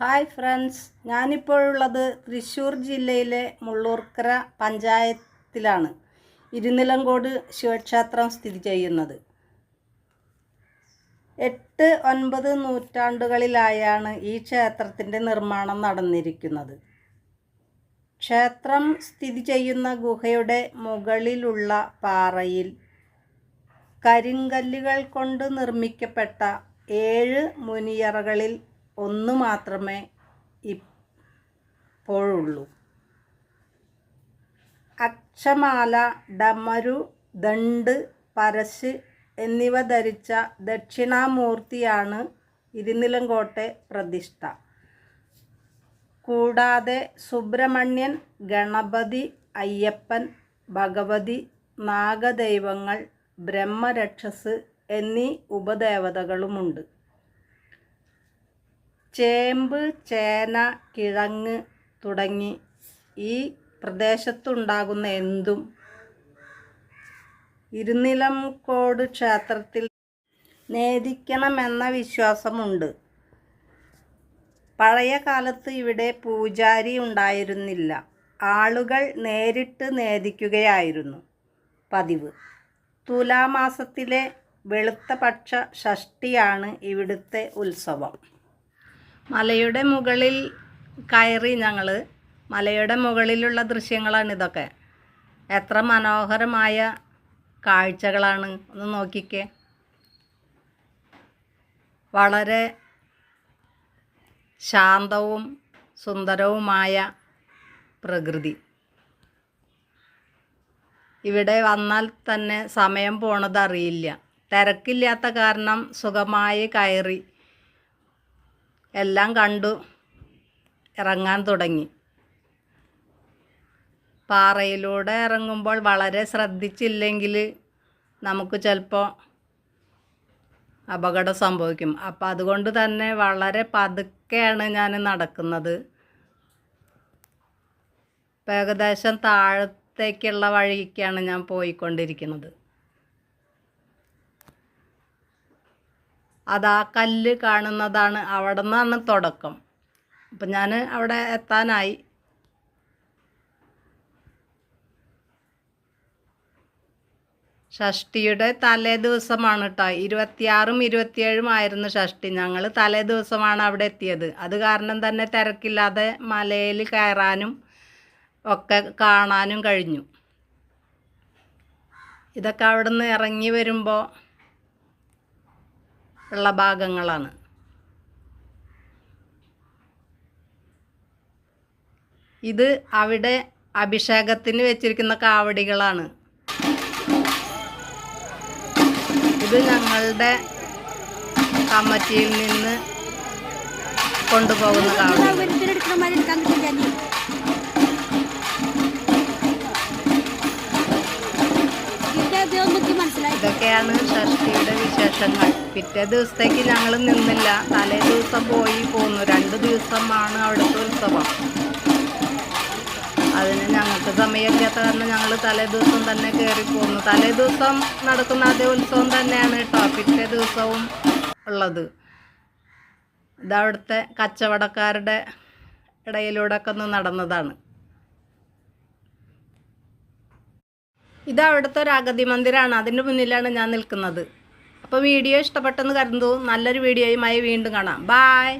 Hi friends. ഞാനിപ്പോഴുള്ളത് Thrissur ജില്ലയിലെ മുള്ളൂർക്കര പഞ്ചായത്തിലാണ്. ഇരുനിലങ്കോട് ശിവക്ഷേത്രം സ്ഥിതി ചെയ്യുന്നത്. എട്ട് ഒൻപത് നൂറ്റാണ്ടുകളിലായാണ് ഈ ക്ഷേത്രത്തിന്റെ നിർമ്മാണം നടന്നിരിക്കുന്നത്. ക്ഷേത്രം സ്ഥിതി ചെയ്യുന്ന ഗുഹയുടെ മുകളിലുള്ള പാറയിൽ കരിങ്കല്ലുകൾ കൊണ്ട് നിർമ്മിക്കപ്പെട്ട ഏഴ് മുനിയറകളിൽ ഒന്ന് മാത്രമേ ഇപ്പോഴുള്ളൂ. അക്ഷമാല ഡമരു ദണ്ട് പരശ് എന്നിവ ധരിച്ച ദക്ഷിണാമൂർത്തിയാണ് ഇരുനിലങ്കോട്ടെ പ്രതിഷ്ഠ. കൂടാതെ സുബ്രഹ്മണ്യൻ ഗണപതി അയ്യപ്പൻ ഭഗവതി നാഗദൈവങ്ങൾ ബ്രഹ്മരക്ഷസ് എന്നീ ഉപദേവതകളുമുണ്ട്. ചേമ്പ് ചേന കിഴങ്ങ് തുടങ്ങി ഈ പ്രദേശത്തുണ്ടാകുന്ന എന്തും ഇരുനിലംകോട് ക്ഷേത്രത്തിൽ നേദിക്കണമെന്ന വിശ്വാസമുണ്ട്. പഴയ കാലത്ത് ഇവിടെ പൂജാരി ഉണ്ടായിരുന്നില്ല. ആളുകൾ നേരിട്ട് നേദിക്കുകയായിരുന്നു. പതിവ്. തുലാമാസത്തിലെ വെളുത്ത പക്ഷ ഷഷ്ടിയാണ് ഇവിടുത്തെ ഉത്സവം. മലയുടെ മുകളിൽ കയറി ഞങ്ങൾ മലയുടെ മുകളിലുള്ള ദൃശ്യങ്ങളാണ് ഇതൊക്കെ. എത്ര മനോഹരമായ കാഴ്ചകളാണ്. ഒന്ന് നോക്കിക്കേ. വളരെ ശാന്തവും സുന്ദരവുമായ പ്രകൃതി. ഇവിടെ വന്നാൽ തന്നെ സമയം പോണത് അറിയില്ല തിരക്കില്ലാത്ത കാരണം സുഖമായി കയറി എല്ലാം കണ്ടു. ഇറങ്ങാൻ തുടങ്ങി. പാറയിലൂടെ ഇറങ്ങുമ്പോൾ വളരെ ശ്രദ്ധിച്ചില്ലെങ്കിൽ നമുക്ക് ചിലപ്പോൾ അപകടം സംഭവിക്കും. അപ്പം അതുകൊണ്ട് തന്നെ വളരെ പതുക്കെയാണ് ഞാൻ നടക്കുന്നത്. ഏകദേശം താഴത്തേക്കുള്ള വഴിക്കാണ് ഞാൻ പോയിക്കൊണ്ടിരിക്കുന്നത്. അതാ കല്ല് കാണുന്നതാണ് അവിടെ നിന്നാണ് തുടക്കം. അപ്പം ഞാൻ അവിടെ എത്താനായി. ഷഷ്ടിയുടെ തലേ ദിവസമാണ് കേട്ടോ ഇരുപത്തിയാറും ഇരുപത്തിയേഴും ആയിരുന്നു ഷഷ്ടി ഞങ്ങൾ തലേ ദിവസമാണ് അവിടെ എത്തിയത്. അത് കാരണം തന്നെ തിരക്കില്ലാതെ മലയിൽ കയറാനും ഒക്കെ കാണാനും കഴിഞ്ഞു. ഇതൊക്കെ അവിടെ നിന്ന് ഇറങ്ങി വരുമ്പോൾ ഉള്ള ഭാഗങ്ങളാണ്. ഇത് അവിടെ അഭിഷേകത്തിന് വെച്ചിരിക്കുന്ന കാവടികളാണ്. ഇത് ഞങ്ങളുടെ കമ്മിറ്റിയിൽ നിന്ന് കൊണ്ടുപോകുന്ന കാവടി ഇതൊക്കെയാണ് ഷഷ്ടിയുടെ വിശേഷങ്ങൾ. പിറ്റേ ദിവസത്തേക്ക് ഞങ്ങൾ നിന്നില്ല. തലേ ദിവസം പോയി പോന്നു. രണ്ട് ദിവസമാണ് അവിടുത്തെ ഉത്സവം. അതിന് ഞങ്ങൾക്ക് സമയമില്ലാത്ത കാരണം ഞങ്ങൾ തലേ ദിവസം തന്നെ കയറി പോന്നു. തലേ ദിവസം നടക്കുന്ന അതേ ഉത്സവം തന്നെയാണ് കേട്ടോ. പിറ്റേ ദിവസവും ഉള്ളത്. ഇതവിടുത്തെ കച്ചവടക്കാരുടെ ഇടയിലൂടെ ഒക്കെ ഒന്ന് നടന്നതാണ്. ഇത് അവിടുത്തെ ഒരു അഗതി മന്ദിരമാണ് അതിന്റെ മുന്നിലാണ് ഞാൻ നിൽക്കുന്നത്. അപ്പോൾ വീഡിയോ ഇഷ്ടപ്പെട്ടെന്ന് കരുതുന്നു. നല്ലൊരു വീഡിയോയുമായി വീണ്ടും കാണാം. ബായ്